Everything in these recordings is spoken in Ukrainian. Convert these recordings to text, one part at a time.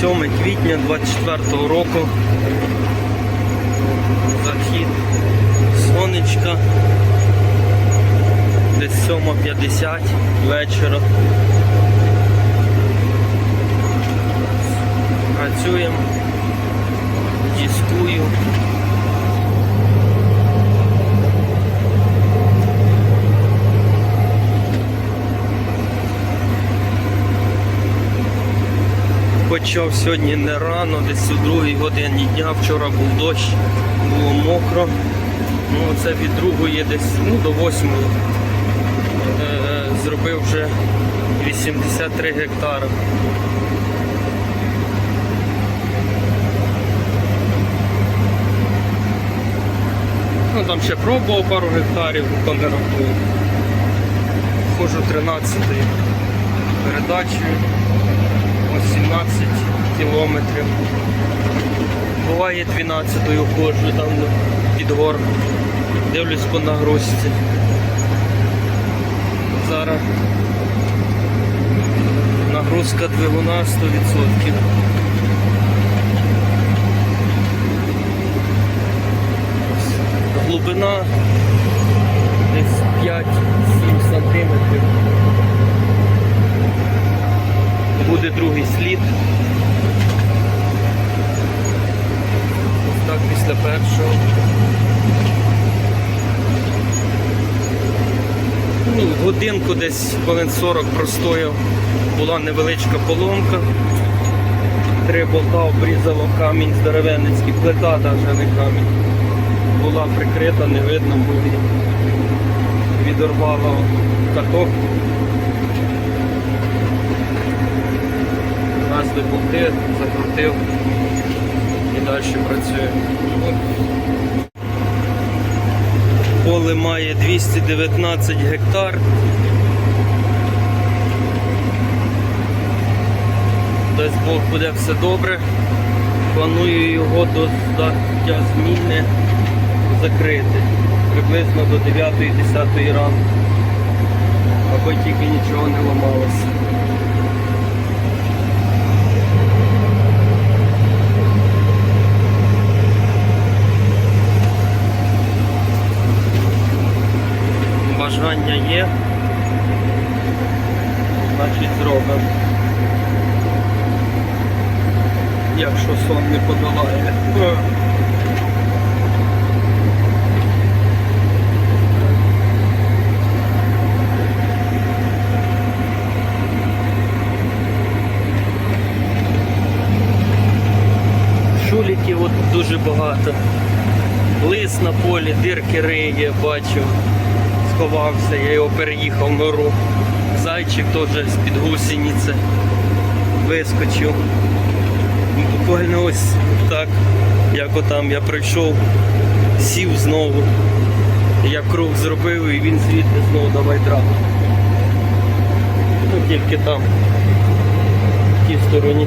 7 квітня 24 року. Захід сонечка. Десь 7.50 вечора. Працюємо, дискую. Почав сьогодні не рано, десь у другій годині дня. Вчора був дощ, було мокро. Ну, це від другої десь ну, до восьмої. Е, зробив вже 83 гектари. Ну там ще пробував пару гектарів, то не рахую. Ходжу 13-ю передачею. Ось 17 кілометрів. Буває 12-ю ходжу там під гор. Дивлюсь по нагрузці. Зараз нагрузка двигуна 100%. Глибина десь 5-7 сантиметрів. Буде другий слід. Ось так після першого. Ну, годинку десь хвилин 40 простояв. Була невеличка поломка. Три болта обрізало камінь здоровенницький, плита навіть не камінь. Була прикрита, не видно було. Відорвало каток. Насли болти, закрутив і далі працює. Поле має 219 гектар. Дасть Бог буде все добре. Планую його до здаття зміни закрити. Приблизно до 9-10 ранку. Аби тільки нічого не ламалося. Бажання є. Значить зробимо. Якщо сон не подолає. Шуліків от дуже багато. Лис на полі, дирки риє, бачу. Сховався, я його переїхав нору. Зайчик теж з-під гусениці вискочив. Буквально ось так, як отам я прийшов, сів знову. Я круг зробив і він звідти знову давай драв. Ну тільки там, в тій стороні.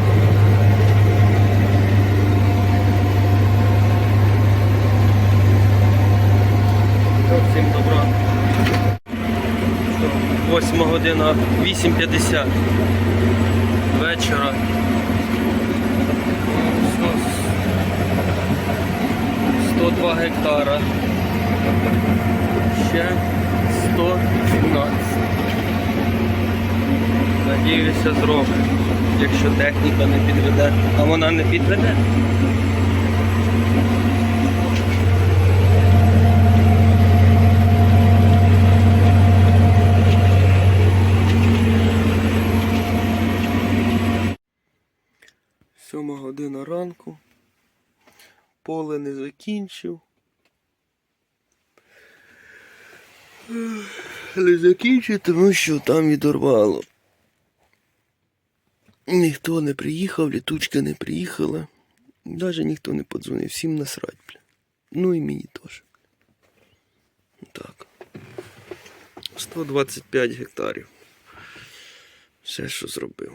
Всім добра. Восьма година, 8.50 вечора. Сто- 102 гектара. Ще 117. Надіюся, зробить, якщо техніка не підведе, а вона не підведе. Ранку. Поле не закінчив. Не закінчив, тому що там відорвало. Ніхто не приїхав, літучка не приїхала. Навіть ніхто не подзвонив, всім насрать, бля. Ну і мені теж. Так. 125 гектарів. Все, що зробив.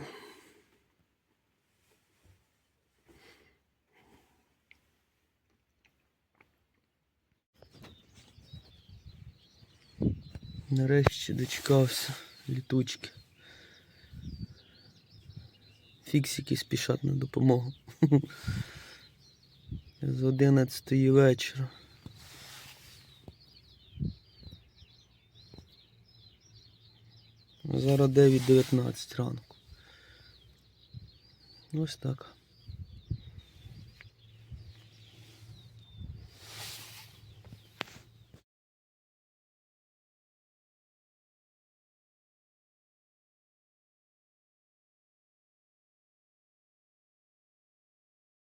Нарешті дочекався літучки. Фіксики спішать на допомогу. З 11 вечора. Зараз 9.19 ранку. Ось так.